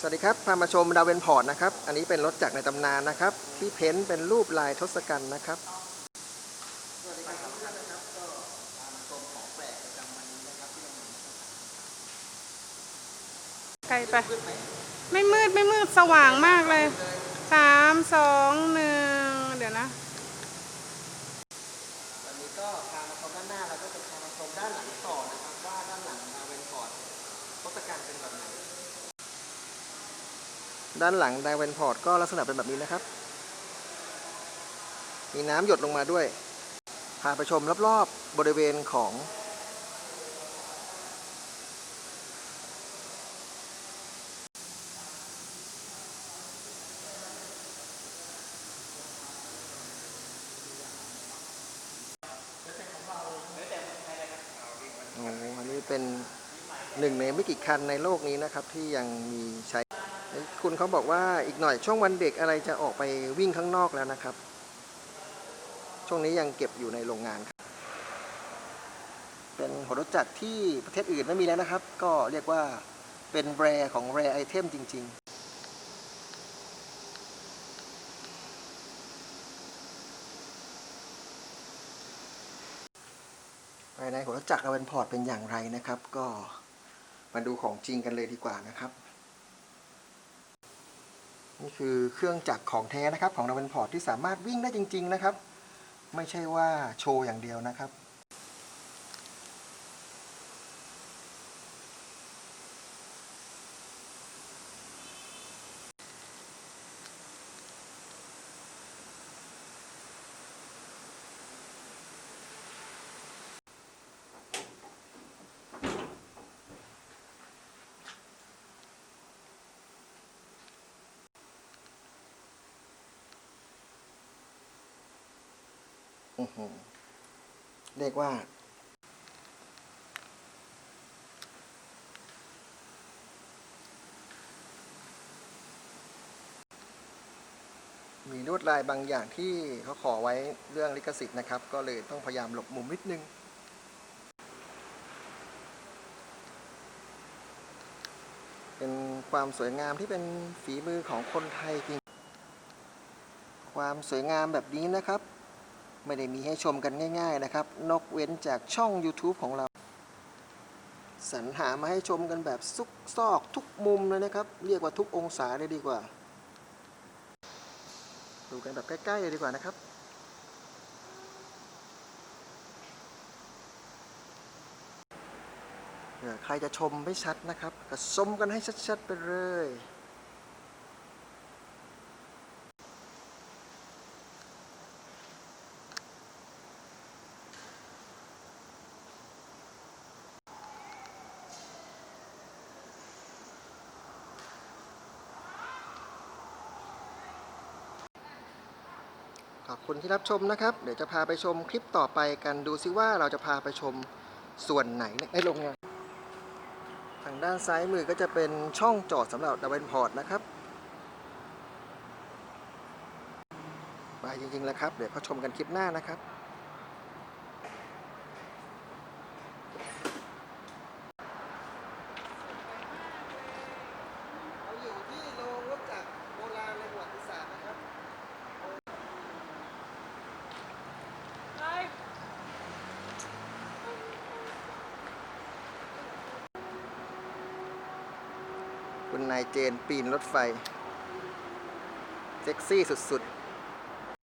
สวัสดีครับ พามาชมดาวเวนพอร์ตนะครับ อันนี้เป็นรถจากในตำนานนะครับ ที่เพ้นท์เป็นรูปลายทศกัณฐ์นะครับไกลไป ไม่มืดไม่มืดสว่างมากเลย สามสองหนึ่งเดี๋ยวนะ วันนี้ก็พามาชมด้านหน้าแล้วก็จะพามาชมด้านหลังต่อนะครับ ว่าด้านหลังดาวเวนพอร์ตทศกัณฐ์เป็นแบบไหน ด้านหลังดาวเวนพอร์ตก็ลักษณะเป็นแบบนี้นะครับ มีน้ำหยดลงมาด้วย พาไปชมรอบๆบริเวณของอ้โหอันนี้เป็นหนึ่งในไม่กี่คันในโลกนี้นะครับ ที่ยังมีใช้ คุณเขาบอกว่าอีกหน่อยช่วงวันเด็กอะไรจะออกไปวิ่งข้างนอกแล้วนะครับ ช่วงนี้ยังเก็บอยู่ในโรงงานครับ เป็นหัวรถจักรที่ประเทศอื่นไม่มีแล้วนะครับ ก็เรียกว่าเป็นแรของแรไอเทมจริง ๆภายในหัวรถจักรอเวนพอร์ตเป็นอย่างไรนะครับ ก็มาดูของจริงกันเลยดีกว่านะครับ นี่คือเครื่องจักรของแท้นะครับ ของอเวนพอร์ตที่สามารถวิ่งได้จริง ๆ นะครับ ไม่ใช่ว่าโชว์อย่างเดียวนะครับ เรียกว่า มีลวดลายบางอย่างที่เขาขอไว้เรื่องลิขสิทธิ์นะครับ ก็เลยต้องพยายามหลบมุมนิดนึงเป็นความสวยงามที่เป็นฝีมือของคนไทยจริง ความสวยงามแบบนี้นะครับ ไม่ได้มีให้ชมกันง่าย ๆนะครับ นอกเว้นจากช่อง YouTube ของเรา สรรหามาให้ชมกันแบบซุกซอกทุกมุมเลยนะครับ เรียกว่าทุกองศาเลยดีกว่า ดูกันแบบใกล้ๆเลยดีกว่านะครับใครจะชมไม่ชัดนะครับ ก็ชมกันให้ชัดๆไปเลย ขอบคุณที่รับชมนะครับ เดี๋ยวจะพาไปชมคลิปต่อไปกันดูซิว่าเราจะพาไปชมส่วนไหนในโรงงาน ทางด้านซ้ายมือก็จะเป็นช่องจอดสำหรับดับเบิลพอร์ตนะครับไปจริงๆแล้วครับ เดี๋ยวเขาชมกันคลิปหน้านะครับ เราอยู่ที่โรงรถจักรโบราณในประวัติศาสตร์นะครับ คุณนายเจนปีนรถไฟ เซ็กซี่สุดๆ